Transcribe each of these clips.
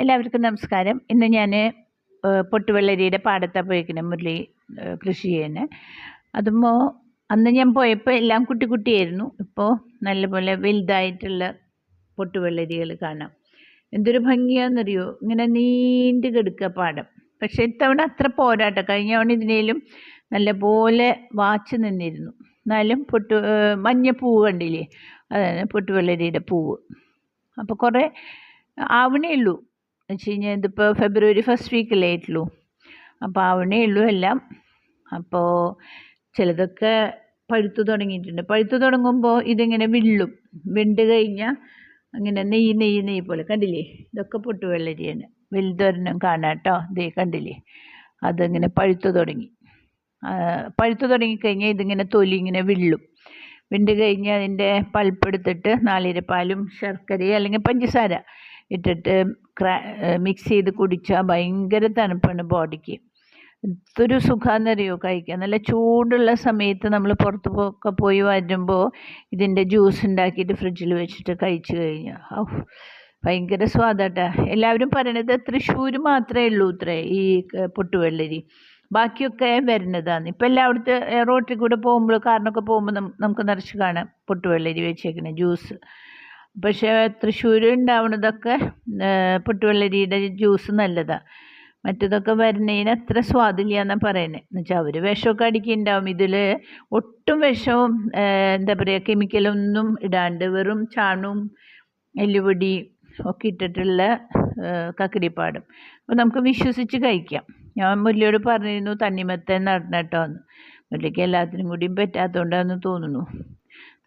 എല്ലാവർക്കും നമസ്കാരം. ഇന്ന് ഞാൻ പൊട്ടുവെള്ളരിയുടെ പാടത്താണ് പോയിരിക്കുന്നത് മുരളി കൃഷി ചെയ്യുന്നത് അതുമ്പോൾ അന്ന് ഞാൻ പോയപ്പോൾ എല്ലാം കുട്ടി കുട്ടിയായിരുന്നു. ഇപ്പോൾ നല്ലപോലെ വലുതായിട്ടുള്ള പൊട്ടുവെള്ളരികൾ കാണാം. എന്തൊരു ഭംഗിയാണെന്നറിയോ ഇങ്ങനെ നീണ്ടു കിടക്കുക പാടം. പക്ഷേ ഇത്തവണ അത്ര പോരാട്ടം. കഴിഞ്ഞ തവണ ഇതിനേലും നല്ലപോലെ വാച്ച് നിന്നിരുന്നു. എന്നാലും പൊട്ടു മഞ്ഞ പൂവ് കണ്ടില്ലേ? അതാണ് പൊട്ടുവെള്ളരിയുടെ പൂവ്. അപ്പോൾ കുറേ ആവണേ ഉള്ളൂ. വെച്ച് കഴിഞ്ഞാൽ ഇതിപ്പോൾ ഫെബ്രുവരി ഫസ്റ്റ് വീക്കല്ലേ ആയിട്ടുള്ളൂ. അപ്പോൾ ആവണേ ഉള്ളൂ എല്ലാം. അപ്പോൾ ചിലതൊക്കെ പഴുത്തു തുടങ്ങിയിട്ടുണ്ട്. പഴുത്തു തുടങ്ങുമ്പോൾ ഇതിങ്ങനെ വിള്ളും. വെണ്ട് കഴിഞ്ഞാൽ അങ്ങനെ നെയ്യ് നെയ്യ് നെയ്യ് പോലെ. കണ്ടില്ലേ? ഇതൊക്കെ പൊട്ടുവെള്ളരിയാണ് വലുതൊരെണ്ണം കാണാം കേട്ടോ. ദേ കണ്ടില്ലേ? അതിങ്ങനെ പഴുത്തു തുടങ്ങി. പഴുത്തു തുടങ്ങിക്കഴിഞ്ഞാൽ ഇതിങ്ങനെ തൊലി ഇങ്ങനെ വിള്ളും. വിണ്ട് കഴിഞ്ഞ് അതിന്റെ പൾപ്പെടുത്തിട്ട് നാളിരപ്പാലും ശർക്കരയും അല്ലെങ്കിൽ പഞ്ചസാര ഇട്ടിട്ട് മിക്സ് ചെയ്ത് കുടിച്ചാൽ ഭയങ്കര തണുപ്പാണ് ബോഡിക്ക്. ഒരു സുഖാന്നറിയോ കഴിക്കാൻ? നല്ല ചൂടുള്ള സമയത്ത് നമ്മൾ പുറത്ത് പോക്കെ പോയി വരുമ്പോൾ ഇതിന്റെ ജ്യൂസ് ഉണ്ടാക്കിയിട്ട് ഫ്രിഡ്ജിൽ വെച്ചിട്ട് കഴിച്ചു കഴിഞ്ഞാൽ ഭയങ്കര സ്വാദാട്ടാ. എല്ലാവരും പറയണത് തൃശ്ശൂർ മാത്രമേ ഉള്ളൂ ഇത്രേ ഈ പൊട്ടുവെള്ളരി. ബാക്കിയൊക്കെ വരുന്നതാണ്. ഇപ്പം എല്ലാവിടുത്തെ റോട്ടിൽ കൂടെ പോകുമ്പോൾ കാറിനൊക്കെ പോകുമ്പോൾ നമുക്ക് നിറച്ച് കാണാം പൊട്ടുവെള്ളരി വെച്ചേക്കണേ ജ്യൂസ് പക്ഷേ തൃശ്ശൂർ ഉണ്ടാവുന്നതൊക്കെ പൊട്ടുവെള്ളരിയുടെ ജ്യൂസ് നല്ലതാണ് മറ്റതൊക്കെ വരുന്നതിന് അത്ര സ്വാദില്ല എന്നാണ് പറയുന്നത് എന്നുവെച്ചാൽ അവർ വിഷമൊക്കെ അടിക്കുന്നുണ്ടാവും. ഇതിൽ ഒട്ടും വിഷവും എന്താ പറയുക കെമിക്കലൊന്നും ഇടാണ്ട് വെറും ചാണും എല്ലുപൊടി ഒക്കെ ഇട്ടിട്ടുള്ള കക്കിരിപ്പാടും അപ്പോൾ നമുക്ക് വിശ്വസിച്ച് കഴിക്കാം. ഞാൻ മുല്ലയോട് പറഞ്ഞിരുന്നു തണ്ണിമത്തൻ നടന്നിട്ടോ എന്ന്. മുല്ലയ്ക്ക് എല്ലാത്തിനും കൂടിയും പറ്റാത്തതുകൊണ്ടാണെന്ന് തോന്നുന്നു.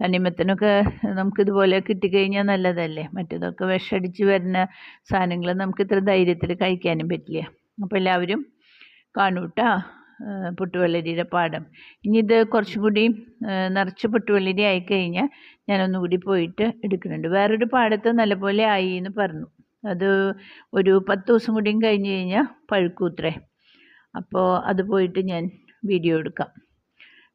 തണ്ണിമത്തനൊക്കെ നമുക്കിതുപോലെ കിട്ടിക്കഴിഞ്ഞാൽ നല്ലതല്ലേ? മറ്റേതൊക്കെ വിഷടിച്ച് വരുന്ന സാധനങ്ങൾ നമുക്ക് ഇത്ര ധൈര്യത്തിൽ കഴിക്കാനും പറ്റില്ല. അപ്പോൾ എല്ലാവരും കാണൂട്ടാ പാഠം. പാടം ഇനി ഇത് കുറച്ചും കൂടി നിറച്ച് പുട്ടുവെള്ളരി ആയിക്കഴിഞ്ഞാൽ ഞാനൊന്നുകൂടി പോയിട്ട് എടുക്കുന്നുണ്ട്. വേറൊരു പാടത്ത് നല്ലപോലെ ആയി എന്ന് പറഞ്ഞു. അത് ഒരു പത്ത് ദിവസം കൂടിയും കഴിഞ്ഞ് കഴിഞ്ഞാൽ പഴുക്കൂത്രേ. അപ്പോൾ അത് പോയിട്ട് ഞാൻ വീഡിയോ എടുക്കാം.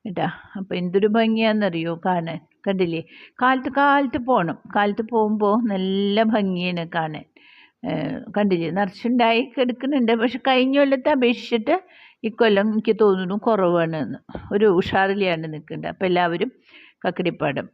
കേട്ടാ? അപ്പോൾ എന്തൊരു ഭംഗിയാണെന്നറിയോ കാണാൻ? കണ്ടില്ലേ? കാലത്ത് കാലത്ത് പോകണം കാലത്ത് പോകുമ്പോൾ നല്ല ഭംഗിയാണ് കാണാൻ. കണ്ടില്ലേ? നിറച്ചുണ്ടായി കിടക്കുന്നുണ്ട്. പക്ഷെ കഴിഞ്ഞ കൊല്ലത്തെ അപേക്ഷിച്ചിട്ട് ഇക്കൊല്ലം എനിക്ക് തോന്നുന്നു കുറവാണ് ഒരു ഉഷാറിലാണ് നിൽക്കുന്നത് അപ്പോൾ എല്ലാവരും കക്കടിപ്പാടം.